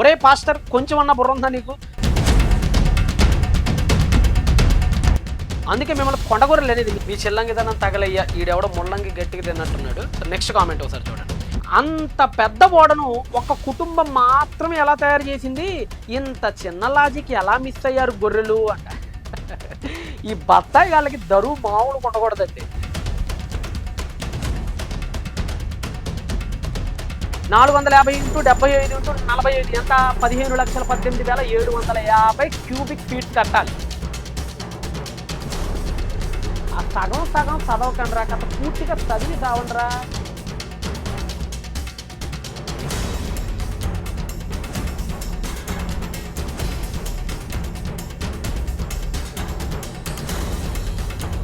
ఒరే పాస్టర్ కొంచెం అన్న బుర్ర ఉందా నీకు? అందుకే మిమ్మల్ని కొండగొర్రెలు అనేది మీ చెల్లంగిదనం తగలయ్యా. ఈడెవడో ముల్లంగి గట్టిగా తిన్నట్టున్నాడు. నెక్స్ట్ కామెంట్ ఒకసారి చూడండి. అంత పెద్ద ఓడను ఒక కుటుంబం మాత్రమే ఎలా తయారు చేసింది? ఇంత చిన్న లాజిక్ ఎలా మిస్ అయ్యారు గొర్రెలు? అంట ఈ బత్తాయి వాళ్ళకి దరువు మామూలు ఉండకూడదండి. నాలుగు వందల యాభై ఇంటూ డెబ్బై ఐదు ఇంటూ నలభై ఐదు. ఎంత? పదిహేను లక్షల పద్దెనిమిది వేల ఏడు వందల యాభై క్యూబిక్ ఫీట్ కట్టాలి. ఆ సగం సగం చదవకండిరా కథ పూర్తిగా చదివి చావండిరా.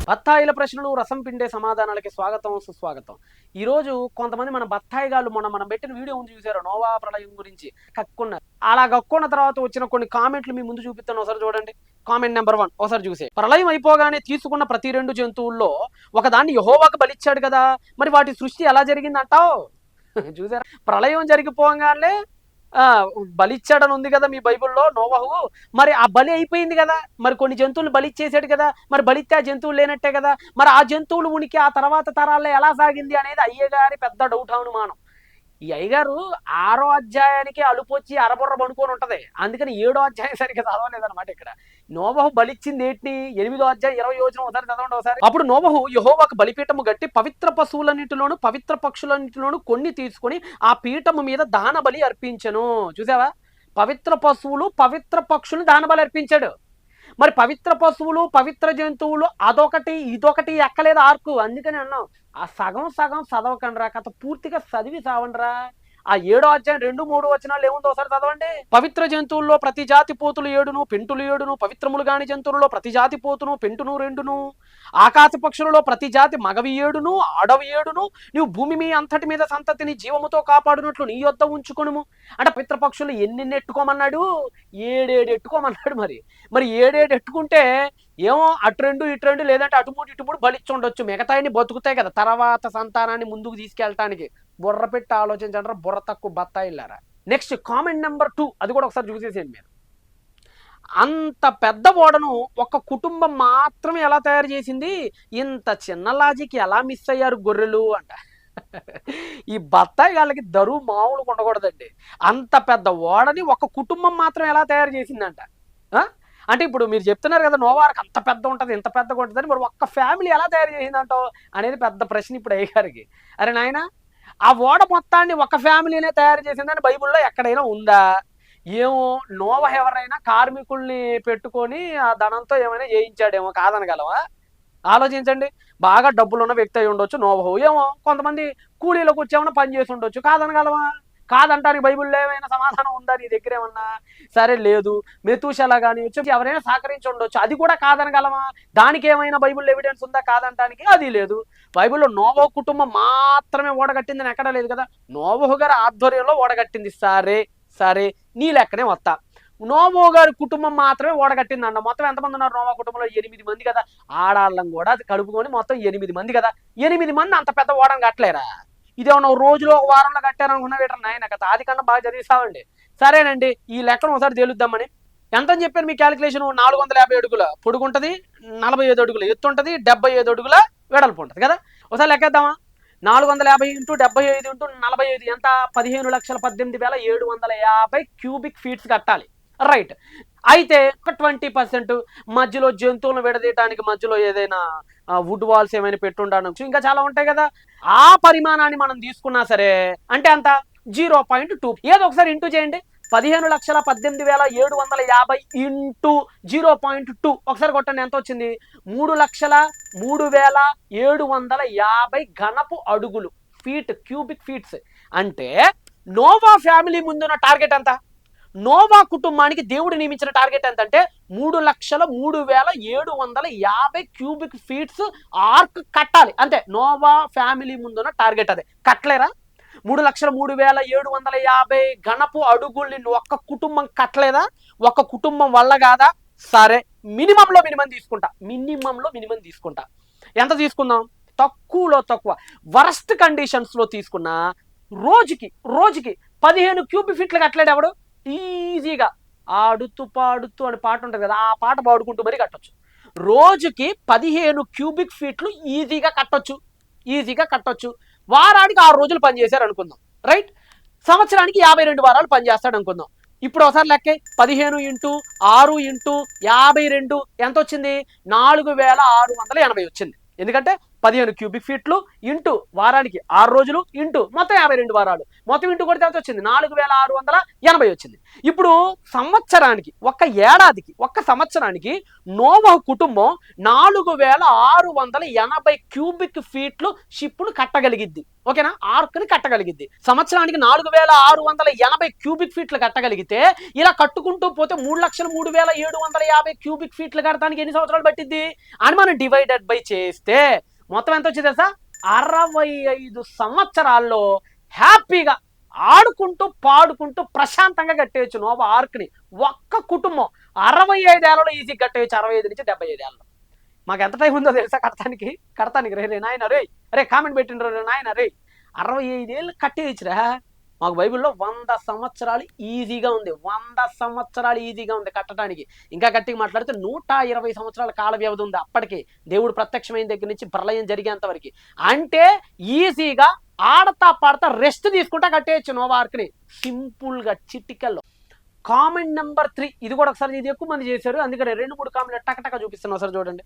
బత్తాయిల ప్రశ్నలు రసం పిండే సమాధానాలకి స్వాగతం సుస్వాగతం. ఈ రోజు కొంతమంది మన బత్తాయి గాళ్ళు మొన్న మనం పెట్టిన వీడియో ఉంది చూసారు నోవా ప్రళయం గురించి కక్కున్నారు. అలా కక్కున్న తర్వాత వచ్చిన కొన్ని కామెంట్లు మీ ముందు చూపిస్తాను ఒకసారి చూడండి. కామెంట్ నెంబర్ వన్ ఒకసారి చూసే. ప్రళయం అయిపోగానే తీసుకున్న ప్రతి రెండు జంతువుల్లో ఒకదాన్ని యహోవాకు బలిచ్చాడు కదా. మరి వాటి సృష్టి ఎలా జరిగిందంటావు? చూసారా? ప్రళయం జరిగిపోగానే బలిచ్చాడని ఉంది కదా మీ బైబిల్లో నోవహు. మరి ఆ బలి అయిపోయింది కదా. మరి కొన్ని జంతువులు బలిచ్చేసాడు కదా. మరి బలిస్తే ఆ జంతువులు లేనట్టే కదా. మరి ఆ జంతువులు ఉనికి ఆ తర్వాత తరాల్లో ఎలా సాగింది అనేది అయ్యగారి పెద్ద డౌట్ అనుమానం. ఈ అయ్యగారు ఆరో అధ్యాయానికి అలుపొచ్చి అరబుర్ర పడుకొని ఉంటది. అందుకని ఏడో అధ్యాయం సరిగ్గా చదవలేదన్నమాట ఇక్కడ. నోబహు బలిచ్చింది ఏంటి? ఎనిమిదో అధ్యాయ ఇరవై యోజన ఒకసారి చదవండి ఒకసారి. అప్పుడు నోవహు యహోవాకు బలిపీఠము గట్టి పవిత్ర పశువులన్నిటిలోను పవిత్ర పక్షులన్నిటిలోను కొన్ని తీసుకొని ఆ పీఠము మీద దాన బలి అర్పించను. చూసావా? పవిత్ర పశువులు పవిత్ర పక్షులు దాన బలి అర్పించాడు. మరి పవిత్ర పశువులు పవిత్ర జంతువులు అదొకటి ఇదొకటి ఎక్కలేదు ఆర్కు. అందుకని అన్నాం ఆ సగం సగం చదవకండిరా కథ పూర్తిగా చదివి చావండిరా. ఆ ఏడో అధ్యాయం రెండు మూడు వచనాలు ఏముందో ఒకసారి చదవండి. పవిత్ర జంతువుల్లో ప్రతి జాతి పోతులు ఏడును పెంటులు ఏడును పవిత్రములు గాని జంతువులలో ప్రతి జాతి పోతును పెంటును రెండును. ఆకాశ పక్షులలో ప్రతి జాతి మగవి ఏడును అడవి ఏడును. నీవు భూమి మీ అంతటి మీద సంతతిని జీవముతో కాపాడునట్లు నీ యొద్ద ఉంచుకును అంటే పవిత్ర పక్షులు ఎన్నెన్ని ఎట్టుకోమన్నాడు? ఏడేడు ఎట్టుకోమన్నాడు మరి. మరి ఏడేడు ఎట్టుకుంటే ఏమో అటు రెండు ఇటు రెండు లేదంటే అటు మూడు ఇటు మూడు బలిచ్చి ఉండొచ్చు. బతుకుతాయి కదా. తర్వాత సంతానాన్ని ముందుకు తీసుకెళ్ళటానికి బుర్ర పెట్టి ఆలోచించండి బుర్ర తక్కువ బత్తాయిల్లారా. నెక్స్ట్ కామెంట్ నెంబర్ టూ అది కూడా ఒకసారి చూసేసేయండి మీరు. అంత పెద్ద ఓడను ఒక కుటుంబం మాత్రమే ఎలా తయారు చేసింది? ఇంత చిన్న లాజిక్ ఎలా మిస్ అయ్యారు గొర్రెలు అంట. ఈ బత్తాయి వాళ్ళకి దరువు మామూలు ఉండకూడదండి. అంత పెద్ద ఓడని ఒక కుటుంబం మాత్రం ఎలా తయారు చేసిందంట. ఆ? అంటే ఇప్పుడు మీరు చెప్తున్నారు కదా నోవార్కి అంత పెద్ద ఉంటుంది ఇంత పెద్దగా ఉంటుంది మరి ఒక్క ఫ్యామిలీ ఎలా తయారు చేసిందంటావు అనేది పెద్ద ప్రశ్న ఇప్పుడు అయ్యగారికి. అరే నాయనా ఆ ఓడ మొత్తాన్ని ఒక ఫ్యామిలీనే తయారు చేసిందని బైబిల్లో ఎక్కడైనా ఉందా? ఏమో నోవ ఎవరైనా కార్మికుల్ని పెట్టుకొని ఆ ధనంతో ఏమైనా చేయించాడేమో కాదనగలవా? ఆలోచించండి. బాగా డబ్బులున్న వ్యక్తి అయి ఉండొచ్చు నోవహు. ఏమో కొంతమంది కూలీలకు వచ్చేమన్నా పని చేసి ఉండొచ్చు కాదనగలవా? కాదంటారు బైబిల్లో ఏమైనా సమాధానం ఉందా నీ దగ్గర ఏమన్నా? సరే లేదు. మెతూషలా కానీ వచ్చి ఎవరైనా సహకరించి ఉండొచ్చు. అది కూడా కాదనగలమా? దానికి ఏమైనా బైబిల్ ఎవిడెన్స్ ఉందా కాదంటానికి? అది లేదు. బైబిల్లో నోవో కుటుంబం మాత్రమే ఓడగట్టిందని ఎక్కడా లేదు కదా? నోవహు గారి ఆధ్వర్యంలో ఓడగట్టింది. సరే సరే. నీ లెక్కనే వస్తా నోవో గారి కుటుంబం మాత్రమే ఓడగట్టింది అన్న మొత్తం ఎంతమంది ఉన్నారు నోవా కుటుంబంలో? ఎనిమిది మంది కదా. ఆడాళ్ళం కూడా అది కడుపుకొని మొత్తం ఎనిమిది మంది కదా. ఎనిమిది మంది అంత పెద్ద ఓడని కట్టలేరా? ఇదేమన్నా ఒక రోజులో ఒక వారంలో కట్టారనుకున్న వీటర్ నాయన కదా ఆది కన్నా బాగా చదివిస్తామండి. సరేనండి ఈ లెక్కను ఒకసారి తేలుద్దామని. ఎంత అని చెప్పాను మీ క్యాలిక్యులేషన్? నాలుగు వందల యాభై అడుగుల. పొడుగు ఉంటుంది నలభై ఐదు అడుగుల. ఎత్తు ఉంటుంది డెబ్బై ఐదు అడుగుల వెడల్పు ఉంటుంది కదా? ఒకసారి లెక్కేద్దామా? నాలుగు వందల యాభై ఇంటూ డెబ్బై ఐదు ఇంటూ నలభై ఐదు ఎంత? పదిహేను లక్షల పద్దెనిమిది వేల ఏడు వందల యాభై క్యూబిక్ ఫీట్స్ కట్టాలి. రైట్ అయితే ఒక ట్వంటీ పర్సెంట్ మధ్యలో జంతువులను విడదీయడానికి మధ్యలో ఏదైనా వుడ్ వాల్స్ ఏమైనా పెట్టుండడం ఇంకా చాలా ఉంటాయి కదా. ఆ పరిమాణాన్ని మనం తీసుకున్నా సరే అంటే అంత జీరో పాయింట్ టూ. ఏదో ఒకసారి ఇంటూ చేయండి. పదిహేను లక్షల పద్దెనిమిది వేల ఏడు వందల యాభై ఇంటూ జీరో పాయింట్ టూ. ఒకసారి కొట్టండి ఎంత వచ్చింది? మూడు లక్షల మూడు వేల ఏడు వందల యాభై ఘనపు అడుగులు ఫీట్ క్యూబిక్ ఫీట్స్ అంటే నోవా ఫ్యామిలీ ముందున్న టార్గెట్ ఎంత? నోవా కుటుంబానికి దేవుడు నియమించిన టార్గెట్ ఎంతంటే మూడు లక్షల మూడు వేల ఏడు వందల యాభై క్యూబిక్ ఫీట్స్ ఆర్క్ కట్టాలి. అంతే నోవా ఫ్యామిలీ ముందున్న టార్గెట్ అదే. కట్టలేరా? మూడు లక్షల మూడు వేల ఏడు వందల యాభై గణపు అడుగుల్ని ఒక్క కుటుంబం కట్టలేదా? ఒక్క కుటుంబం వల్ల కాదా? సరే మినిమంలో మినిమం తీసుకుంటా. మినిమంలో మినిమం తీసుకుంటా. ఎంత తీసుకుందాం? తక్కువలో తక్కువ. వరస్ట్ కండిషన్స్లో తీసుకున్న రోజుకి రోజుకి పదిహేను క్యూబిక్ ఫీట్లు కట్టలేడు ఎవడు? ఈజీగా ఆడుతూ పాడుతూ అనే పాట ఉంటుంది కదా ఆ పాట పాడుకుంటూ మరి కట్టొచ్చు. రోజుకి పదిహేను క్యూబిక్ ఫీట్లు ఈజీగా కట్టొచ్చు. ఈజీగా కట్టొచ్చు. వారానికి ఆరు రోజులు పనిచేశారు అనుకుందాం. రైట్? సంవత్సరానికి యాభై రెండు వారాలు పనిచేస్తాడు అనుకుందాం. ఇప్పుడు ఒకసారి లెక్కే. పదిహేను ఇంటూ ఆరు ఇంటూ యాభై రెండు. ఎంత వచ్చింది? నాలుగు వేల ఆరు వందల ఎనభై వచ్చింది. ఎందుకంటే పదిహేను క్యూబిక్ ఫీట్లు ఇంటూ వారానికి ఆరు రోజులు ఇంటూ మొత్తం యాభై రెండు వారాలు. మొత్తం ఇంటూ కొడితే ఎంత వచ్చింది? నాలుగు వేల ఆరు వందల ఎనభై వచ్చింది. ఇప్పుడు సంవత్సరానికి ఒక్క ఏడాదికి ఒక్క సంవత్సరానికి నోవా కుటుంబం నాలుగు వేల ఆరు వందల ఎనభై క్యూబిక్ ఫీట్లు షిప్ను కట్టగలిగిద్ది. ఓకేనా? ఆర్క్ని కట్టగలిగిద్ది. సంవత్సరానికి నాలుగు వేల ఆరు వందల ఎనభై క్యూబిక్ ఫీట్లు కట్టగలిగితే ఇలా కట్టుకుంటూ పోతే మూడు లక్షల మూడు వేల ఏడు వందల యాభై క్యూబిక్ ఫీట్లు కట్టడానికి ఎన్ని సంవత్సరాలు పట్టింది అని మనం డివైడెడ్ బై చేస్తే మొత్తం ఎంత వచ్చింది తెలుసా? అరవై ఐదు సంవత్సరాల్లో హ్యాపీగా ఆడుకుంటూ పాడుకుంటూ ప్రశాంతంగా కట్టేయచ్చు నోవా ఆర్క్ని. ఒక్క కుటుంబం అరవై ఐదేళ్ళలో ఈజీ కట్టేయచ్చు అరవై ఐదు నుంచి డెబ్బై ఐదేళ్ళలో మాకు ఎంత టైం ఉందో తెలుసా కడతానికి? కడతానికి రే రే నాయన రే అరే కామెంట్ పెట్టిండ్రు రే నాయన రే అరవై ఐదేళ్ళు కట్టేయచ్చురా. మాకు బైబిల్లో వంద సంవత్సరాలు ఈజీగా ఉంది. వంద సంవత్సరాలు ఈజీగా ఉంది కట్టడానికి. ఇంకా గట్టిగా మాట్లాడితే నూట ఇరవై సంవత్సరాల కాల వ్యవధి ఉంది అప్పటికి. దేవుడు ప్రత్యక్షమైన దగ్గర నుంచి ప్రళయం జరిగేంత వరకు. అంటే ఈజీగా ఆడతా పాడతా రెస్ట్ తీసుకుంటా కట్టేయచ్చు నోవార్క్ని సింపుల్గా చిటికల్లో. Comment number three. ఇది కూడా ఒకసారి ఇది ఎక్కువ మంది చేశారు. అందుకని రెండు మూడు కామెంట్ టక టక చూపిస్తున్నా ఒకసారి చూడండి.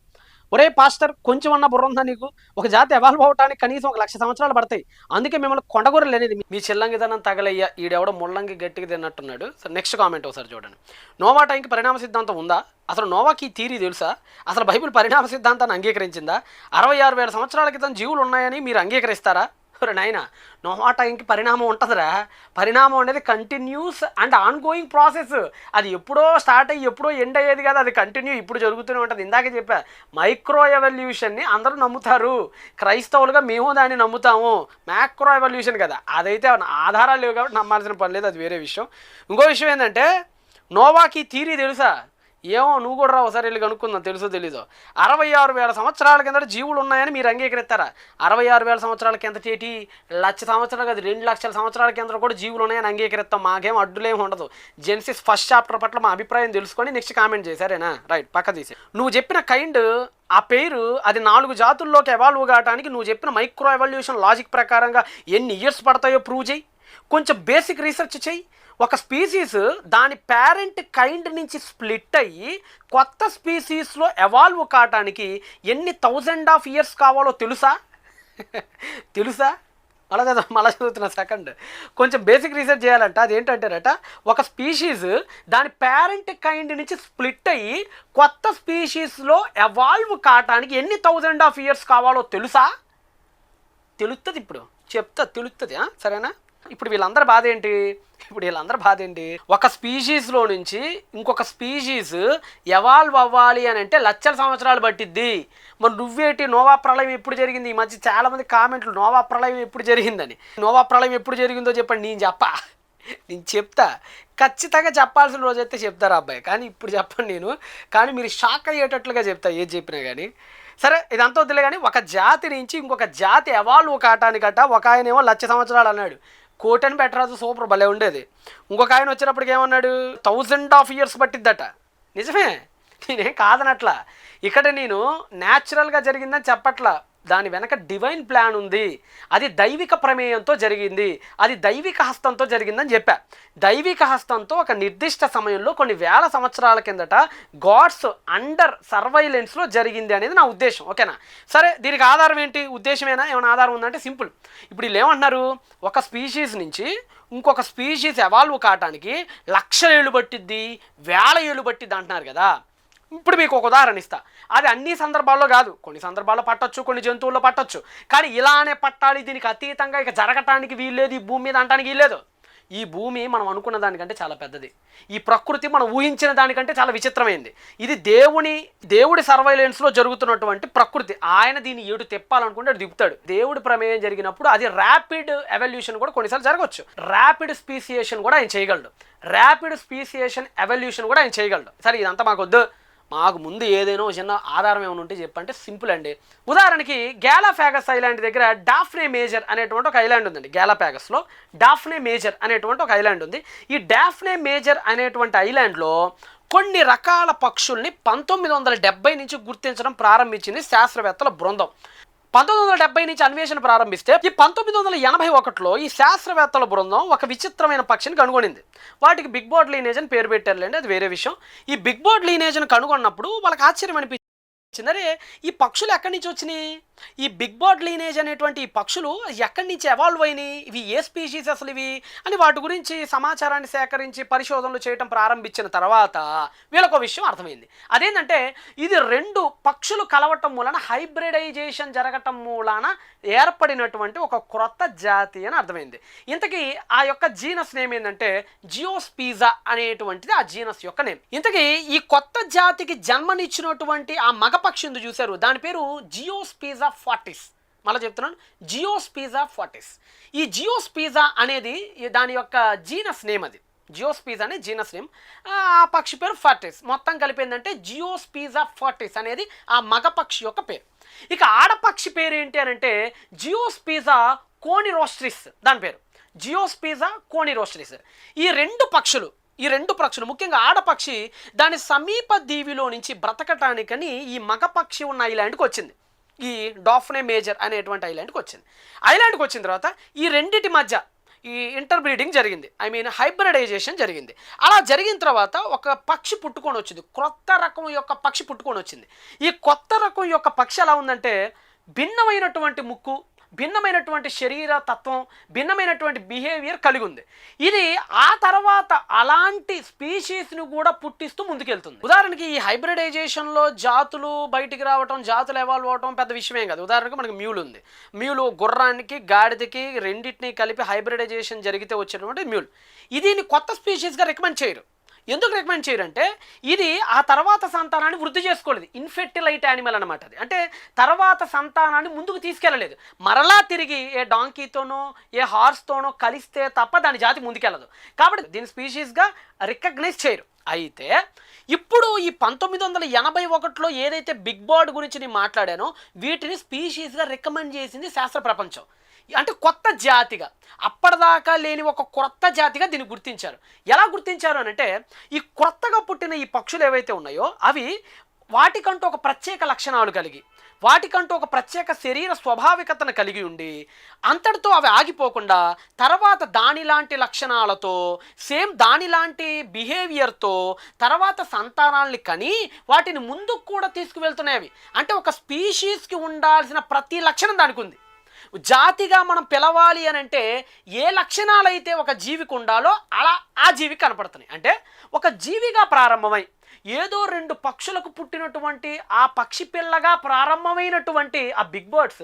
ఒరే పాస్టర్ కొంచెం అన్న బుర్ర ఉందా నీకు? ఒక జాతి ఎవాల్వ్ అవడానికి కనీసం ఒక లక్ష సంవత్సరాలు పడతాయి. అందుకే మిమ్మల్ని కొండగూరలు అనేది మీ చెల్లంగి దనం తగలయ్యా. ఈడెవడో ముల్లంగి గట్టిగా తిన్నట్టున్నాడు. సరే నెక్స్ట్ కామెంట్ ఒకసారి చూడండి. నోవా టైంకి పరిణామ సిద్ధాంతం ఉందా? అసలు నోవాకి ఈ థీరీ తెలుసా? అసలు బైబిల్ పరిణామ సిద్ధాంతాన్ని అంగీకరించిందా? అరవై ఆరు వేల సంవత్సరాల క్రితం జీవులు ఉన్నాయని మీరు అంగీకరిస్తారా? ఒరే నాయన నోవా టైంకి పరిణామం ఉంటుందిరా. పరిణామం అనేది continuous and ongoing process అది ఎప్పుడో స్టార్ట్ అయ్యి ఎప్పుడో ఎండ్ అయ్యేది కాదు అది కంటిన్యూ ఇప్పుడు జరుగుతూనే ఉంటుంది. ఇందాక చెప్పా మైక్రో ఎవల్యూషన్ని అందరూ నమ్ముతారు. క్రైస్తవులుగా మేము దాన్ని నమ్ముతాము. మ్యాక్రో ఎవల్యూషన్ కదా. అదైతే ఆధారాలు లేవు కాబట్టి నమ్మాల్సిన పని లేదు అది వేరే విషయం. ఇంకో విషయం ఏంటంటే నోవాకి థీరీ తెలుసా? ఏమో నువ్వు కూడా రా ఒకసారి వెళ్ళి కనుక్కుందాం తెలుసో తెలీదో. అరవై ఆరు వేల సంవత్సరాల కిందట జీవులు ఉన్నాయని మీరు అంగీకరిస్తారా? అరవై ఆరు వేల సంవత్సరాల కింద చేటి లక్ష సంవత్సరాలు కాదు రెండు లక్షల సంవత్సరాల కింద కూడా జీవులు ఉన్నాయని అంగీకరిస్తాం. మాకేం అడ్డులేం ఉండదు. జెన్సిస్ ఫస్ట్ చాప్టర్ పట్ల మా అభిప్రాయం తెలుసుకొని నెక్స్ట్ కామెంట్ చేశారేనా రైట్ పక్క తీసి నువ్వు చెప్పిన కైండ్ ఆ పేరు అది నాలుగు జాతుల్లోకి ఎవాల్వ్ కావడానికి నువ్వు చెప్పిన మైక్రో ఎవల్యూషన్ లాజిక్ ప్రకారంగా ఎన్ని ఇయర్స్ పడతాయో ప్రూవ్ చేయి. కొంచెం బేసిక్ రీసెర్చ్ చేయి. ఒక స్పీసీస్ దాని పేరెంట్ కైండ్ నుంచి స్ప్లిట్ అయ్యి కొత్త స్పీసీస్లో ఎవాల్వ్ కావటానికి ఎన్ని థౌజండ్ ఆఫ్ ఇయర్స్ కావాలో తెలుసా? తెలుసా? మళ్ళా కదా మళ్ళా చదువుతున్నా సెకండ్ కొంచెం బేసిక్ రీసెర్చ్ చేయాలంట. అదేంటంటారట? ఒక స్పీషీస్ దాని పేరెంట్ కైండ్ నుంచి స్ప్లిట్ అయ్యి కొత్త స్పీషీస్లో ఎవాల్వ్ కావటానికి ఎన్ని థౌజండ్ ఆఫ్ ఇయర్స్ కావాలో తెలుసా? తెలుస్తుంది ఇప్పుడు. చెప్తా తెలుస్తుంది సరేనా? ఇప్పుడు వీళ్ళందరి బాధ ఏంటి? ఇప్పుడు వీళ్ళందరి బాధ ఏంటి? ఒక స్పీషీస్లో నుంచి ఇంకొక స్పీషీస్ ఎవాల్వ్ అవ్వాలి అని అంటే లక్షల సంవత్సరాలు పట్టిద్ది. మరి నువ్వేటి? నోవా ప్రళయం ఎప్పుడు జరిగింది? ఈ మధ్య చాలామంది కామెంట్లు నోవా ప్రళయం ఎప్పుడు జరిగిందని. నోవా ప్రళయం ఎప్పుడు జరిగిందో చెప్పండి నేను చెప్పా. నేను చెప్తా. ఖచ్చితంగా చెప్పాల్సిన రోజు అయితే చెప్తారు అబ్బాయి? కానీ ఇప్పుడు చెప్పండి నేను. కానీ మీరు షాక్ అయ్యేటట్లుగా చెప్తా ఏది చెప్పినా కానీ. సరే ఇదంతా వద్దులే కానీ ఒక జాతి నుంచి ఇంకొక జాతి ఎవాల్వ్ కావటానికట ఒక ఆయన ఏమో లక్ష సంవత్సరాలు అన్నాడు. కోటన్ పెట్టరాజు సూపర్ భలే ఉండేది. ఇంకొక ఆయన వచ్చినప్పటికి ఏమన్నాడు? థౌజండ్ ఆఫ్ ఇయర్స్ పట్టిద్దట. నిజమే. నేనేం కాదనట్లా. ఇక్కడ నేను న్యాచురల్గా జరిగిందని చెప్పట్లా. దాని వెనక డివైన్ ప్లాన్ ఉంది. అది దైవిక ప్రమేయంతో జరిగింది. అది దైవిక హస్తంతో జరిగిందని చెప్పా. దైవిక హస్తంతో ఒక నిర్దిష్ట సమయంలో కొన్ని వేల సంవత్సరాల కిందట గాడ్స్ అండర్ సర్వైలెన్స్లో జరిగింది అనేది నా ఉద్దేశం. ఓకేనా? సరే దీనికి ఆధారం ఏంటి? ఉద్దేశమేనా? ఏమైనా ఆధారం ఉందంటే సింపుల్. ఇప్పుడు వీళ్ళు ఏమంటున్నారు? ఒక స్పీషీస్ నుంచి ఇంకొక స్పీషీస్ ఎవాల్వ్ కావటానికి లక్షల ఏళ్ళు పట్టిద్ది వేల ఏళ్ళు పట్టిద్ది అంటున్నారు కదా. ఇప్పుడు మీకు ఒక ఉదాహరణ ఇస్తా. అది అన్ని సందర్భాల్లో కాదు. కొన్ని సందర్భాల్లో పట్టొచ్చు కొన్ని జంతువుల్లో పట్టొచ్చు. కానీ ఇలానే పట్టాలి దీనికి అతీతంగా ఇక జరగటానికి వీల్లేదు ఈ భూమి మీద అంటానికి వీల్లేదు. ఈ భూమి మనం అనుకున్న దానికంటే చాలా పెద్దది. ఈ ప్రకృతి మనం ఊహించిన దానికంటే చాలా విచిత్రమైంది. ఇది దేవుని దేవుడి సర్వైలెన్స్లో జరుగుతున్నటువంటి ప్రకృతి. ఆయన దీన్ని ఏడు తిప్పాలనుకుంటే అటు తిప్పుతాడు. దేవుడి ప్రమేయం జరిగినప్పుడు అది ర్యాపిడ్ ఎవల్యూషన్ కూడా కొన్నిసార్లు జరగవచ్చు ర్యాపిడ్ స్పీసియేషన్ కూడా ఆయన చేయగలడు. ర్యాపిడ్ స్పీసియేషన్ ఎవల్యూషన్ కూడా ఆయన చేయగలడు. సరే ఇదంతా మాకు వద్దు మాకు ముందు ఏదైనా ఒక చిన్న ఆధారం ఏమైనా ఉంటే చెప్పంటే సింపుల్ అండి. ఉదాహరణకి గ్యాలాఫాగస్ ఐలాండ్ దగ్గర డాఫ్నే మేజర్ అనేటువంటి ఒక ఐలాండ్ ఉందండి. గ్యాలాఫాగస్లో డాఫ్నే మేజర్ అనేటువంటి ఒక ఐలాండ్ ఉంది. ఈ డాఫ్నే మేజర్ అనేటువంటి ఐలాండ్లో కొన్ని రకాల పక్షుల్ని పంతొమ్మిది వందల డెబ్బై నుంచి గుర్తించడం ప్రారంభించింది శాస్త్రవేత్తల బృందం. పంతొమ్మిది వందల డెబ్బై నుంచి అన్వేషణ ప్రారంభిస్తే ఈ పంతొమ్మిది వందల ఎనభై ఒకటిలో ఈ శాస్త్రవేత్తల బృందం ఒక విచిత్రమైన పక్షిని కనుగొనింది. వాటికి బిగ్ బోర్డ్ లీనేజ్ అని పేరు పెట్టారులేండి అది వేరే విషయం. ఈ బిగ్ బోర్డ్ లీనేజ్ని కనుగొన్నప్పుడు వాళ్ళకి ఆశ్చర్యం అనిపించింది చిన్నరే ఈ పక్షులు ఎక్కడి నుంచి వచ్చినాయి? ఈ బిగ్ బర్డ్ లీనేజ్ అనేటువంటి ఈ పక్షులు ఎక్కడి నుంచి ఎవాల్వ్ అయినాయి? ఇవి ఏ స్పీషీస్ అసలు ఇవి? అని వాటి గురించి సమాచారాన్ని సేకరించి పరిశోధనలు చేయటం ప్రారంభించిన తర్వాత వీళ్ళొక విషయం అర్థమైంది. అదేంటంటే ఇది రెండు పక్షులు కలవటం మూలన హైబ్రిడైజేషన్ జరగటం మూలాన ఏర్పడినటువంటి ఒక క్రొత్త జాతి అని అర్థమైంది. ఇంతకీ ఆ యొక్క జీనస్ నేమ్ ఏంటంటే జియోస్పీజా అనేటువంటిది ఆ జీనస్ యొక్క నేమ్. ఇంతకీ ఈ కొత్త జాతికి జన్మనిచ్చినటువంటి ఆ మగ పక్షి ఉంది చూశారు. దాని పేరు జియోస్పీజా ఫార్టిస్. మళ్ళీ చెప్తున్నాను జియోస్పీజా ఫార్టిస్. ఈ జియోస్పీజా అనేది దాని యొక్క జీనస్ నేమ్ అది. జియోస్పీజా అనే జీనస్ నేమ్. ఆ పక్షి పేరు ఫార్టిస్. మొత్తం కలిపి ఏంటంటే జియోస్పీజా ఫార్టిస్ అనేది ఆ మగ పక్షి యొక్క పేరు. ఇక ఆడపక్షి పేరు ఏంటి అని అంటే జియోస్పీజా కోనిరోస్ట్రిస్ దాని పేరు. జియోస్పీజా కోనిరోస్ట్రిస్. ఈ రెండు పక్షులు ఈ రెండు పక్షులు ముఖ్యంగా ఆడపక్షి దాని సమీప దీవిలో నుంచి బ్రతకటానికని ఈ మగపక్షి ఉన్న ఐలాండ్కి వచ్చింది. ఈ డాఫ్నే మేజర్ అనేటువంటి ఐలాండ్కి వచ్చింది. ఐలాండ్కి వచ్చిన తర్వాత ఈ రెండిటి మధ్య ఈ ఇంటర్ బ్రీడింగ్ జరిగింది. ఐ మీన్ హైబ్రిడైజేషన్ జరిగింది. అలా జరిగిన తర్వాత ఒక పక్షి పుట్టుకొని వచ్చింది. కొత్త రకం యొక్క పక్షి పుట్టుకొని వచ్చింది. ఈ కొత్త రకం యొక్క పక్షి ఎలా ఉందంటే భిన్నమైనటువంటి ముక్కు భిన్నమైనటువంటి శరీర తత్వం భిన్నమైనటువంటి బిహేవియర్ కలిగి ఉంది ఇది ఆ తర్వాత అలాంటి స్పీషీస్ను కూడా పుట్టిస్తూ ముందుకెళ్తుంది. ఉదాహరణకి ఈ హైబ్రిడైజేషన్లో జాతులు బయటికి రావటం జాతులు ఎవాల్వ్ అవటం పెద్ద విషయమేం కాదు. ఉదాహరణకి మనకి మ్యూల్ ఉంది. మ్యూలు గుర్రానికి గాడిదకి రెండింటిని కలిపి హైబ్రిడైజేషన్ జరిగితే వచ్చినటువంటి మ్యూల్. ఇది కొత్త స్పీషీస్గా రికమెండ్ చేయరు. ఎందుకు రికమెండ్ చేయరంటే ఇది ఆ తర్వాత సంతానాన్ని వృద్ధి చేసుకోలేదు. ఇన్ఫెర్టిలైట్ యానిమల్ అనమాట అది. అంటే తర్వాత సంతానాన్ని ముందుకు తీసుకెళ్ళలేదు. మరలా తిరిగి ఏ డాంకీతోనో ఏ హార్స్తోనో కలిస్తే తప్ప దాని జాతి ముందుకెళ్ళదు. కాబట్టి దీని స్పీషీస్గా రికగ్నైజ్ చేయరు. అయితే ఇప్పుడు ఈ పంతొమ్మిది వందల ఎనభై ఒకటిలో ఏదైతే బిగ్ బర్డ్ గురించి నేను మాట్లాడానో వీటిని స్పీషీస్గా రికమెండ్ చేసింది శాస్త్ర ప్రపంచం. అంటే కొత్త జాతిగా. అప్పటిదాకా లేని ఒక కొత్త జాతిగా దీన్ని గుర్తించారు. ఎలా గుర్తించారు అని అంటే ఈ కొత్తగా పుట్టిన ఈ పక్షులు ఏవైతే ఉన్నాయో అవి వాటికంటూ ఒక ప్రత్యేక లక్షణాలు కలిగి వాటికంటూ ఒక ప్రత్యేక శరీర స్వాభావికతను కలిగి ఉండి అంతటితో అవి ఆగిపోకుండా తర్వాత దానిలాంటి లక్షణాలతో సేమ్ దానిలాంటి బిహేవియర్తో తర్వాత సంతానాల్ని కని వాటిని ముందుకు కూడా తీసుకువెళ్తున్నాయి అవి. అంటే ఒక స్పీషీస్కి ఉండాల్సిన ప్రతి లక్షణం దానికి ఉంది. జాతిగా మనం పిలవాలి అని అంటే ఏ లక్షణాలైతే ఒక జీవికి ఉండాలో అలా ఆ జీవి కనపడుతున్నాయి. అంటే ఒక జీవిగా ప్రారంభమై ఏదో రెండు పక్షులకు పుట్టినటువంటి ఆ పక్షి పిల్లగా ప్రారంభమైనటువంటి ఆ బిగ్ బర్డ్స్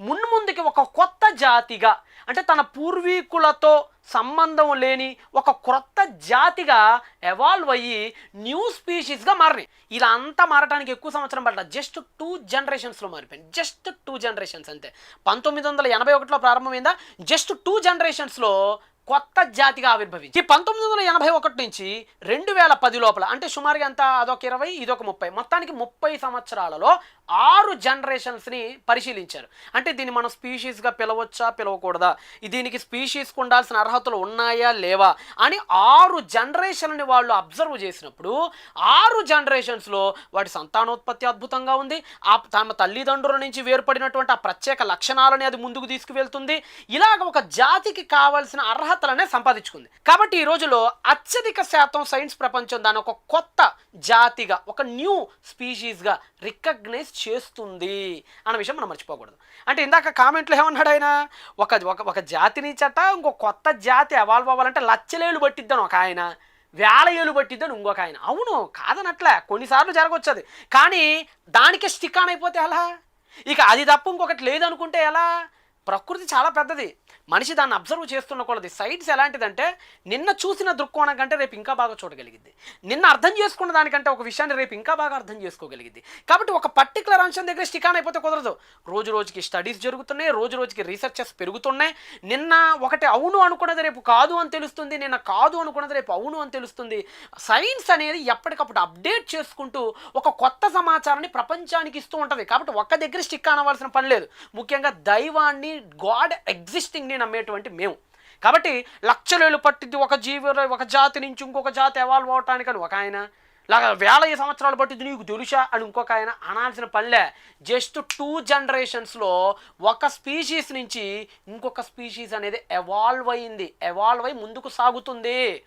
మున్ముందుకి ముందుకి ఒక కొత్త జాతిగా అంటే తన పూర్వీకులతో సంబంధం లేని ఒక క్రొత్త జాతిగా ఎవాల్వ్ అయ్యి న్యూ స్పీషీస్గా మారినాయి. ఇలా అంతా మారడానికి ఎక్కువ సంవత్సరం పడ్డ జస్ట్ టూ జనరేషన్స్లో మారిపోయింది. జస్ట్ టూ జనరేషన్స్ అంతే. పంతొమ్మిది వందల ఎనభై ఒకటిలో ప్రారంభమైందా? జస్ట్ టూ జనరేషన్స్లో కొత్త జాతిగా ఆవిర్భవించి ఈ పంతొమ్మిది వందల ఎనభై ఒకటి నుంచి రెండు వేల పది లోపల అంటే సుమారుగా ఎంత? అదొక ఇరవై ఇదొక ముప్పై. మొత్తానికి ముప్పై సంవత్సరాలలో ఆరు జనరేషన్స్ని పరిశీలించారు. అంటే దీన్ని మనం స్పీషీస్గా పిలవచ్చా? పిలవకూడదా? దీనికి స్పీషీస్కి ఉండాల్సిన అర్హతలు ఉన్నాయా? లేవా? అని ఆరు జనరేషన్ని వాళ్ళు అబ్జర్వ్ చేసినప్పుడు ఆరు జనరేషన్స్లో వాటి సంతానోత్పత్తి అద్భుతంగా ఉంది. ఆ తమ తల్లిదండ్రుల నుంచి వేరుపడినటువంటి ఆ ప్రత్యేక లక్షణాలని అది ముందుకు తీసుకువెళ్తుంది. ఇలాగ ఒక జాతికి కావాల్సిన అర్హతలనే సంపాదించుకుంది. కాబట్టి ఈ రోజులో అత్యధిక శాతం సైన్స్ ప్రపంచం దాని ఒక కొత్త జాతిగా ఒక న్యూ స్పీషీస్గా రికగ్నైజ్ చేస్తుంది అన్న విషయం మనం మర్చిపోకూడదు. అంటే ఇందాక కామెంట్లో ఏమన్నాడు ఆయన? ఒక ఒక ఒక జాతిని చట ఇంకో కొత్త జాతి ఎవాల్వ్ అవ్వాలంటే లచ్చలేలు పట్టిద్దాను ఒక ఆయన వేల ఏళ్ళు పట్టిద్దని ఇంకొక ఆయన. అవును కాదనట్లే. కొన్నిసార్లు జరగవచ్చు అది కానీ దానికే స్టిక్ ఆన్ అయిపోతే ఎలా? ఇక అది తప్ప ఇంకొకటి లేదనుకుంటే ఎలా? ప్రకృతి చాలా పెద్దది. మనిషి దాన్ని అబ్జర్వ్ చేస్తున్న కొలది సైన్స్ ఎలాంటిదంటే నిన్న చూసిన దృక్కోణం కంటే రేపు ఇంకా బాగా చూడగలిగింది నిన్న అర్థం చేసుకున్న దానికంటే ఒక విషయాన్ని రేపు ఇంకా బాగా అర్థం చేసుకోగలిగింది కాబట్టి ఒక పర్టికులర్ అంశం దగ్గర స్టికాన్ అయిపోతే కుదరదు. రోజు రోజుకి స్టడీస్ జరుగుతున్నాయి రోజు రోజుకి రీసెర్చెస్ పెరుగుతున్నాయి. నిన్న ఒకటి అవును అనుకున్నది రేపు కాదు అని తెలుస్తుంది నిన్న కాదు అనుకున్నది రేపు అవును అని తెలుస్తుంది. సైన్స్ అనేది ఎప్పటికప్పుడు అప్డేట్ చేసుకుంటూ ఒక కొత్త సమాచారాన్ని ప్రపంచానికి ఇస్తూ ఉంటుంది. కాబట్టి ఒక్క దగ్గర స్టిక్ అనవలసిన పని లేదు. ముఖ్యంగా దైవాన్ని గాడ్ ఎగ్జిస్టింగ్ని నమ్మేటువంటి మేము. కాబట్టి లక్షలేళ్ళు పట్టింది ఒక జీవి ఒక జాతి నుంచి ఇంకొక జాతి ఎవాల్వ్ అవటానికి అని ఒక ఆయన. లాగా వేల ఈ సంవత్సరాలు పట్టింది నీకు తెలుసా అని ఇంకొక ఆయన అనాల్సిన పనిలే. జస్ట్ టూ జనరేషన్స్లో ఒక స్పీషీస్ నుంచి ఇంకొక స్పీషీస్ అనేది ఎవాల్వ్ అయింది. ఎవాల్వ్ అయి ముందుకు సాగుతుంది.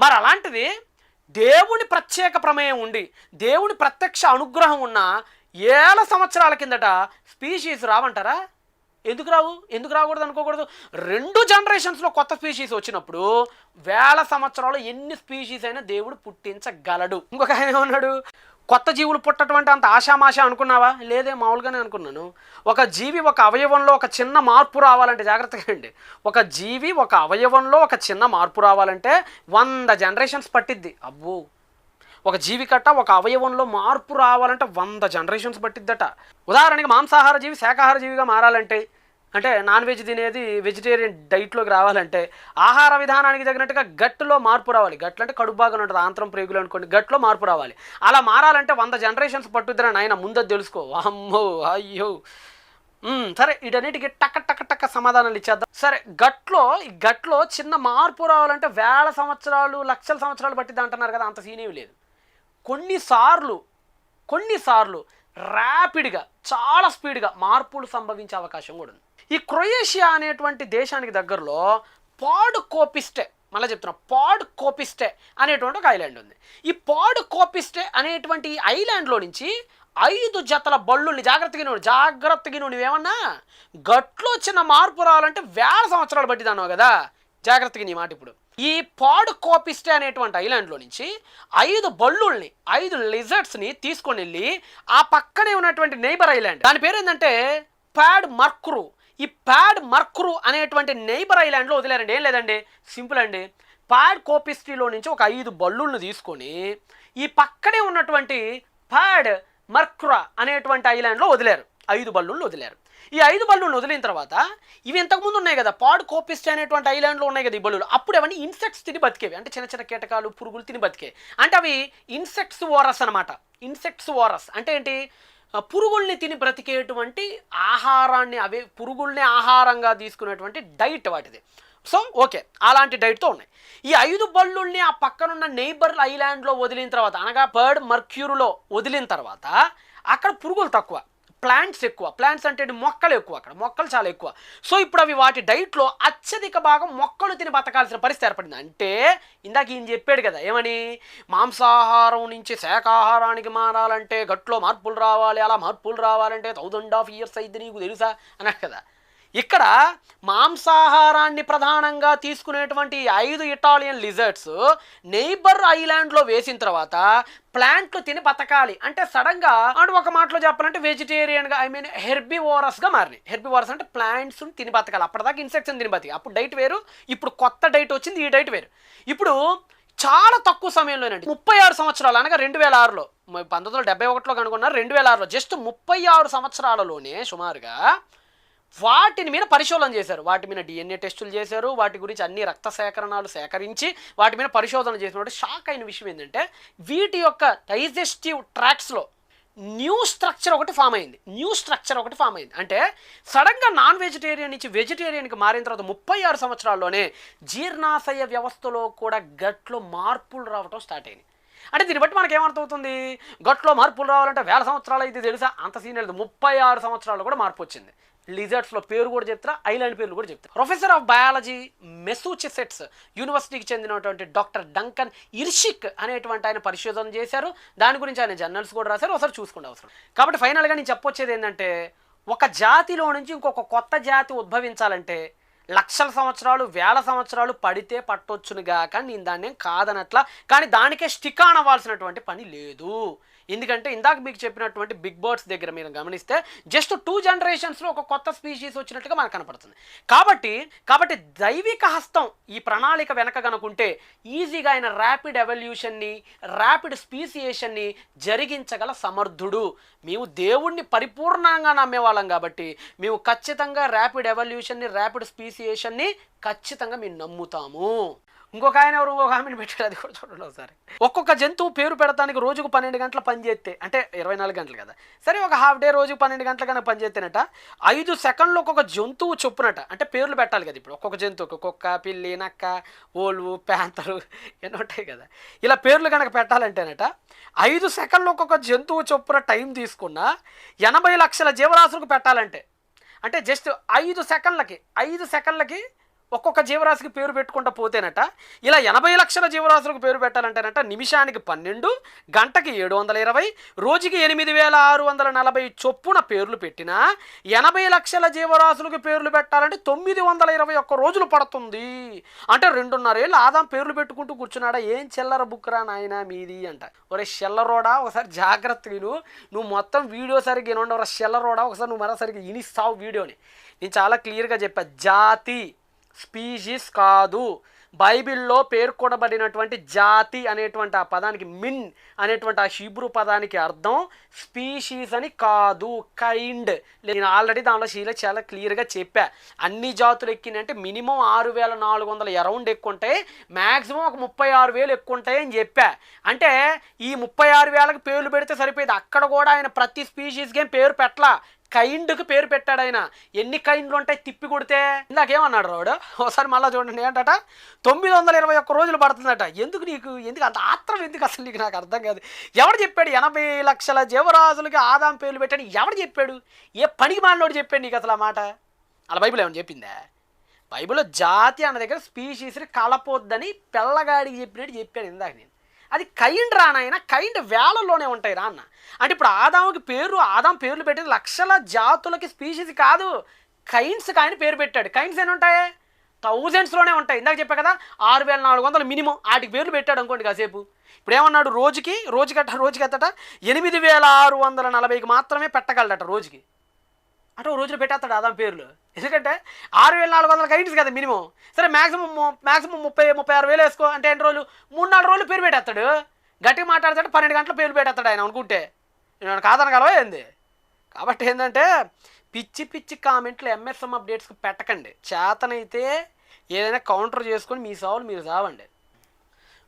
మరి అలాంటిది దేవుని ప్రత్యేక ప్రమేయం ఉండి దేవుని ప్రత్యక్ష అనుగ్రహం ఉన్న ఏళ్ళ సంవత్సరాల కిందట స్పీషీస్ రావంటారా? ఎందుకు రావు? ఎందుకు రాకూడదు అనుకోకూడదు? రెండు జనరేషన్స్లో కొత్త స్పీషీస్ వచ్చినప్పుడు వేల సంవత్సరాలు ఎన్ని స్పీషీస్ అయినా దేవుడు పుట్టించగలడు. ఇంకొక ఆయన ఏమన్నాడు? కొత్త జీవులు పుట్టటువంటి అంత ఆశామాష అనుకున్నావా? లేదే మామూలుగానే అనుకున్నాను. ఒక జీవి ఒక అవయవంలో ఒక చిన్న మార్పు రావాలంటే జాగ్రత్తగా అండి ఒక జీవి ఒక అవయవంలో ఒక చిన్న మార్పు రావాలంటే వంద జనరేషన్స్ పట్టిద్ది. అబ్బో! ఒక జీవి కట్ట ఒక అవయవంలో మార్పు రావాలంటే వంద జనరేషన్స్ పట్టిద్దట. ఉదాహరణకి మాంసాహార జీవి శాకాహార జీవిగా మారాలంటే అంటే నాన్ వెజ్ తినేది వెజిటేరియన్ డైట్లోకి రావాలంటే ఆహార విధానానికి తగినట్టుగా గట్టులో మార్పు రావాలి. గట్లు అంటే కడుపు బాగా ఉంటుంది ఆంత్రం ప్రేగులు అనుకోండి గట్లో మార్పు రావాలి. అలా మారాలంటే వంద జనరేషన్స్ పట్టుద్దిరా నాయన ముందు తెలుసుకో. అమ్మో అయ్యో. సరే వీటన్నిటికీ టక్క టక్క టక్క సమాధానాలు ఇచ్చేద్దాం. సరే గట్లో ఈ గట్లో చిన్న మార్పు రావాలంటే వేల సంవత్సరాలు లక్షల సంవత్సరాలు పట్టిద్ది అంటున్నారు కదా అంత సీన్ లేదు. కొన్నిసార్లు కొన్నిసార్లు ర్యాపిడ్గా చాలా స్పీడ్గా మార్పులు సంభవించే అవకాశం కూడా ఉంది. ఈ క్రొయేషియా అనేటువంటి దేశానికి దగ్గరలో పాడ్ కోపిస్టే మళ్ళీ చెప్తున్నా పాడ్ కోపిస్టే అనేటువంటి ఒక ఐలాండ్ ఉంది. ఈ పాడ్ కోపిస్టే అనేటువంటి ఈ ఐలాండ్లో నుంచి ఐదు జతల బళ్ళుని జాగ్రత్తగా నువ్వు జాగ్రత్తగా నువ్వు నువ్వేమన్నా గట్లో చిన్న మార్పు రావాలంటే వేల సంవత్సరాలు పట్టిదన్నావు కదా? జాగ్రత్తగా నీ మాట ఇప్పుడు. ఈ పాడ్ కోపిస్టే అనేటువంటి ఐలాండ్లో నుంచి ఐదు బళ్ళుల్ని ఐదు లిజర్ట్స్ని తీసుకొని వెళ్ళి ఆ పక్కనే ఉన్నటువంటి నైబర్ ఐలాండ్. దాని పేరు ఏంటంటే ప్యాడ్ మర్క్రు. ఈ ప్యాడ్ మర్క్రు అనేటువంటి నైబర్ ఐలాండ్లో వదిలేరండి. ఏం లేదండి? సింపుల్ అండి. ప్యాడ్ కోపిస్ట్రీలో నుంచి ఒక ఐదు బళ్ళుల్ని తీసుకొని ఈ పక్కనే ఉన్నటువంటి ప్యాడ్ మర్క్రా అనేటువంటి ఐలాండ్లో వదిలేరు. ఐదు బళ్ళులను వదిలేరు. ఈ ఐదు బళ్ళులను వదిలిన తర్వాత ఇవి ఇంతకుముందు ఉన్నాయి కదా పాడ్ కోపిస్ట్ అనేటువంటి ఐలాండ్లో ఉన్నాయి కదా ఈ బల్లులు. అప్పుడు అవన్నీ ఇన్సెక్ట్స్ తిని బతికేవి. అంటే చిన్న చిన్న కీటకాలు పురుగులు తిని బతికే అంటే అవి ఇన్సెక్ట్స్ ఓరస్ అనమాట ఇన్సెక్ట్స్ ఓరస్ అంటే ఏంటి? పురుగుల్ని తిని బ్రతికేటువంటి ఆహారాన్ని అవే పురుగుల్ని ఆహారంగా తీసుకునేటువంటి డైట్ వాటిది. సో ఓకే అలాంటి డైట్తో ఉన్నాయి. ఈ ఐదు బల్లుల్ని ఆ పక్కనున్న నైబర్ ఐలాండ్లో వదిలిన తర్వాత అనగా బర్డ్ మర్క్యూరులో వదిలిన తర్వాత అక్కడ పురుగులు తక్కువ. ప్లాంట్స్ ఎక్కువ. ప్లాంట్స్ అంటే మొక్కలు ఎక్కువ అక్కడ. మొక్కలు చాలా ఎక్కువ. సో ఇప్పుడు అవి వాటి డైట్లో అత్యధిక భాగం మొక్కలు తిని బతకాల్సిన పరిస్థితి ఏర్పడింది. అంటే ఇందాక ఈయన చెప్పాడు కదా ఏమని? మాంసాహారం నుంచి శాకాహారానికి మారాలంటే గట్లో మార్పులు రావాలి అలా మార్పులు రావాలంటే థౌజండ్ ఆఫ్ ఇయర్స్ అయితే నీకు తెలుసా? అన్నాడు కదా. ఇక్కడ మాంసాహారాన్ని ప్రధానంగా తీసుకునేటువంటి ఐదు ఇటాలియన్ లిజర్ట్స్ నైబర్ ఐలాండ్లో వేసిన తర్వాత ప్లాంట్లు తిని బతకాలి. అంటే సడన్గా అంటే ఒక మాటలో చెప్పాలంటే వెజిటేరియన్గా ఐ మీన్ హెర్బివోరస్గా మారినాయి. హెర్బివోరస్ అంటే ప్లాంట్స్ తిని బతకాలి. అప్పటిదాకా ఇన్సెక్ట్స్ తిని బతికి. అప్పుడు డైట్ వేరు ఇప్పుడు కొత్త డైట్ వచ్చింది ఈ డైట్ వేరు. ఇప్పుడు చాలా తక్కువ సమయంలోనండి. ముప్పై ఆరు సంవత్సరాలు అనగా రెండు వేల ఆరులో. పంతొమ్మిది వందల డెబ్బై ఒకటిలో కనుగొన్నారు రెండు వేల ఆరులో. జస్ట్ ముప్పై ఆరు సంవత్సరాలలోనే సుమారుగా వాటిని మీద పరిశోధన చేశారు. వాటి మీద డిఎన్ఏ టెస్టులు చేశారు. వాటి గురించి అన్ని రక్త సేకరణాలు సేకరించి వాటి మీద పరిశోధన చేసినప్పుడు షాక్ అయిన విషయం ఏంటంటే వీటి యొక్క డైజెస్టివ్ ట్రాక్స్లో న్యూ స్ట్రక్చర్ ఒకటి ఫామ్ అయింది. న్యూ స్ట్రక్చర్ ఒకటి ఫామ్ అయింది. అంటే సడన్గా నాన్ వెజిటేరియన్ నుంచి వెజిటేరియన్కి మారిన తర్వాత ముప్పై ఆరు సంవత్సరాల్లోనే జీర్ణాశయ వ్యవస్థలో కూడా గట్లో మార్పులు రావటం స్టార్ట్ అయింది. అంటే దీన్ని బట్టి మనకి ఏమర్థమవుతుంది? గట్లో మార్పులు రావాలంటే వేల సంవత్సరాలు అయితే తెలుసా? అంత సీన్ లేదు. ముప్పై ఆరు సంవత్సరాలు కూడా మార్పు వచ్చింది. లిజర్ట్స్లో పేరు కూడా చెప్తారా ఐలాండ్ పేర్లు కూడా చెప్తారు ప్రొఫెసర్ ఆఫ్ బయాలజీ మెసూచెసెట్స్ యూనివర్సిటీకి చెందినటువంటి డాక్టర్ డంకన్ ఇర్షిక్ అనేటువంటి ఆయన పరిశోధన చేశారు. దాని గురించి ఆయన జర్నల్స్ కూడా రాశారు. ఒకసారి చూసుకుంటే అవసరం. కాబట్టి ఫైనల్గా నేను చెప్పొచ్చేది ఏంటంటే ఒక జాతిలో నుంచి ఇంకొక కొత్త జాతి ఉద్భవించాలంటే లక్షల సంవత్సరాలు వేల సంవత్సరాలు పడితే పట్టొచ్చునుగాక నేను దాన్ని కాదనట్లా. కానీ దానికే స్టిక్ అనవలసినటువంటి పని లేదు. ఎందుకంటే ఇందాక మీకు చెప్పినటువంటి బిగ్ బర్డ్స్ దగ్గర మీరు గమనిస్తే జస్ట్ టూ జనరేషన్స్లో ఒక కొత్త స్పీషీస్ వచ్చినట్టుగా మనకు కనపడుతుంది. కాబట్టి కాబట్టి దైవిక హస్తం ఈ ప్రణాళిక వెనక కనుకుంటే ఈజీగా ఆయన ర్యాపిడ్ ఎవల్యూషన్ని ర్యాపిడ్ స్పీసియేషన్ని జరిగించగల సమర్థుడు. మేము దేవుణ్ణి పరిపూర్ణంగా నమ్మేవాళ్ళం కాబట్టి మేము ఖచ్చితంగా ర్యాపిడ్ ఎవల్యూషన్ని ర్యాపిడ్ స్పీసియేషన్ని ఖచ్చితంగా మేము నమ్ముతాము. ఇంకొక ఆయన ఎవరు? ఇంకొక ఆమెను పెట్టాడు అది కూడా చూడండి ఒకసారి. ఒక్కొక్క జంతువు పేరు పెడతానికి రోజుకు పన్నెండు గంటల పనిచేస్తే అంటే ఇరవై నాలుగు గంటలు కదా. సరే ఒక హాఫ్ డే రోజుకు పన్నెండు గంటల కన్నా పనిచేస్తేనట ఐదు సెకండ్లు ఒక్కొక్క జంతువు చొప్పునట అంటే పేర్లు పెట్టాలి కదా ఇప్పుడు. ఒక్కొక్క జంతువుకి కుక్క పిల్లి నక్క ఓల్వు ప్యాంతరు ఎన్నో ఉంటాయి కదా. ఇలా పేర్లు కనుక పెట్టాలంటేనట ఐదు సెకండ్లు ఒక్కొక్క జంతువు చొప్పున టైం తీసుకున్న ఎనభై లక్షల జీవరాశులకు పెట్టాలంటే అంటే జస్ట్ ఐదు సెకండ్లకి ఐదు సెకండ్లకి ఒక్కొక్క జీవరాశికి పేరు పెట్టుకుంటూ పోతేనట ఇలా ఎనభై లక్షల జీవరాశులకు పేరు పెట్టాలంటేనట నిమిషానికి పన్నెండు గంటకి ఏడు వందల ఇరవై రోజుకి ఎనిమిది వేల ఆరు వందల నలభై చొప్పున పేర్లు పెట్టినా ఎనభై లక్షల జీవరాశులకు పేర్లు పెట్టాలంటే తొమ్మిది వందల ఇరవై ఒక్క రోజులు పడుతుంది. అంటే రెండున్నరేళ్ళు ఆదాం పేర్లు పెట్టుకుంటూ కూర్చున్నాడా? ఏం చిల్లర బుక్రా నాయనా మీది అంట. ఒరే షెల్లరోడా ఒకసారి జాగ్రత్త విను. నువ్వు మొత్తం వీడియో సరిగ్గా వినండి ఒక షెల్లరోడా ఒకసారి నువ్వు మరోసరిగ్గా ఇనిస్తావు వీడియోని. నేను చాలా క్లియర్గా చెప్పా. జాతి. స్పీషీస్ కాదు. బైబిల్లో పేర్కొనబడినటువంటి జాతి అనేటువంటి ఆ పదానికి మిన్ అనేటువంటి ఆ హీబ్రూ పదానికి అర్థం స్పీషీస్ అని కాదు కైండ్. నేను ఆల్రెడీ దానిలో శీల చాలా క్లియర్గా చెప్పా. అన్ని జాతులు ఎక్కినంటే మినిమం ఆరు వేల నాలుగు వందల అరౌండ్ ఎక్కువ ఉంటాయి మ్యాక్సిమం ఒక ముప్పై ఆరు వేలు ఎక్కువ ఉంటాయి అని చెప్పా. అంటే ఈ ముప్పై ఆరు వేలకు పేర్లు పెడితే సరిపోయేది. అక్కడ కూడా ఆయన ప్రతి స్పీషీస్కి ఏం పేరు పెట్టలా. కైండ్కి పేరు పెట్టాడు ఆయన. ఎన్ని కైండ్లు ఉంటాయి తిప్పి కొడితే? ఇందాకేమన్నాడు రావుడు? ఒకసారి మళ్ళీ చూడండి ఏంటట? తొమ్మిది వందల ఇరవై ఒక్క రోజులు పడుతుందట. ఎందుకు నీకు? ఎందుకు అంత ఆత్రం ఎందుకు అసలు నీకు? నాకు అర్థం కాదు. ఎవడు చెప్పాడు? ఎనభై లక్షల జీవరాజులకి ఆదాం పేర్లు పెట్టాడు ఎవడు చెప్పాడు? ఏ పనికి మాలినోడు చెప్పాడు నీకు అసలు ఆ మాట? అలా బైబిల్ ఏమని చెప్పిందా? బైబిల్లో జాతి అన్న దగ్గర స్పీషీస్ని కలపొద్దని పిల్లగాడికి చెప్పినట్టు చెప్పాను ఇందాక నేను. అది కైండ్ రానాయన కైండ్ వేలలోనే ఉంటాయి రా అన్న. అంటే ఇప్పుడు ఆదాముకి పేరు ఆదాం పేర్లు పెట్టేది లక్షల జాతులకి స్పీషీస్ కాదు. కైండ్స్కి ఆయన పేరు పెట్టాడు. కైండ్స్ ఎన్ని ఉంటాయి? థౌజండ్స్లోనే ఉంటాయి. ఇందాక చెప్పా కదా ఆరు వేల నాలుగు వందలు మినిమం. వాటికి పేర్లు పెట్టాడు అనుకోండి కాసేపు. ఇప్పుడు ఏమన్నాడు? రోజుకి రోజుకట్ట రోజుకి ఎత్తట ఎనిమిది వేల ఆరు వందల నలభైకి మాత్రమే పెట్టగలడట రోజుకి. అంటే ఓ రోజులు పెట్టేస్తాడు ఆదాం పేర్లు. ఎందుకంటే ఆరు వేల నాలుగు వందల కైండ్స్ కదా మినిమం. సరే మ్యాక్సిమం మ్యాక్సిమం ముప్పై ముప్పై ఆరు వేలు వేసుకో అంటే ఎన్ని రోజులు? మూడు నాలుగు రోజులు పేరు పెట్టేస్తాడు. గట్టిగా మాట్లాడతాడు పన్నెండు గంటల పేరు పెట్టేస్తాడు ఆయన అనుకుంటే. నేను కాదనగలవా ఏంది? కాబట్టి ఏంటంటే పిచ్చి పిచ్చి కామెంట్లు ఎంఎస్ఎం అప్డేట్స్కి పెట్టకండి. చేతనైతే ఏదైనా కౌంటర్ చేసుకొని మీ సావులు మీరు సావండి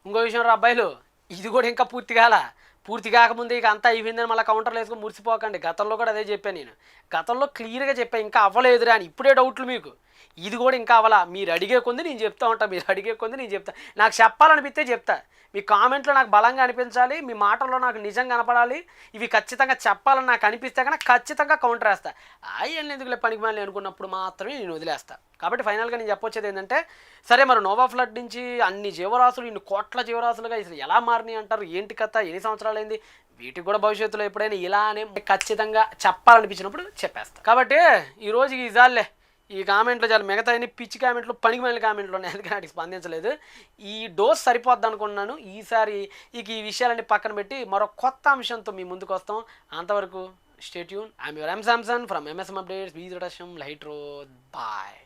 ఇంకో విషయం రా అబ్బాయిలు ఇది కూడా ఇంకా పూర్తి కాలా? పూర్తి కాకముందే ఇక అంతా అయిపోయిందని మళ్ళీ కౌంటర్లు వేసుకుని మురిసిపోకండి. గతంలో కూడా అదే చెప్పాను నేను. గతంలో క్లియర్గా చెప్పాను ఇంకా అవ్వలేదురా అని. ఇప్పుడే డౌట్లు మీకు. ఇది కూడా ఇంకా అవ్వాలా? మీరు అడిగే కొంది నేను చెప్తా ఉంటా మీరు అడిగే కొంది నేను చెప్తా. నాకు చెప్పాలనిపిస్తే చెప్తా. మీ కామెంట్లో నాకు బలంగా అనిపించాలి మీ మాటల్లో నాకు నిజం కనపడాలి. ఇవి ఖచ్చితంగా చెప్పాలని నాకు అనిపిస్తే కనుక ఖచ్చితంగా కౌంటర్ వేస్తా. అయ్యి ఎందుకులే పనికి మళ్ళీ అనుకున్నప్పుడు మాత్రమే నేను వదిలేస్తా. కాబట్టి ఫైనల్గా నేను చెప్పొచ్చేది ఏంటంటే సరే మరి నోవా ఫ్లడ్ నుంచి అన్ని జీవరాశులు ఇన్ని కోట్ల జీవరాశులుగా అసలు ఎలా మారినాయి అంటారు? ఏంటి కథ? ఎన్ని సంవత్సరాలు అయింది వీటికి కూడా భవిష్యత్తులో ఎప్పుడైనా ఇలానే ఖచ్చితంగా చెప్పాలనిపించినప్పుడు చెప్పేస్తాను కాబట్టి ఈ ఈ జాలే ఈ కామెంట్లు చాలా మిగతా అన్ని పిచ్చి కామెంట్లు పనికి మళ్ళీ కామెంట్లు ఉన్నాయి. అందుకని వాటికి స్పందించలేదు. ఈ డోస్ సరిపోద్ది అనుకున్నాను. ఈసారి ఇక ఈ విషయాలన్నీ పక్కన పెట్టి మరో కొత్త అంశంతో మీ ముందుకు వస్తాం. అంతవరకు stay tune. I'm your M Samson from MSM updates Beej రటం లైట్ రోడ్ బాయ్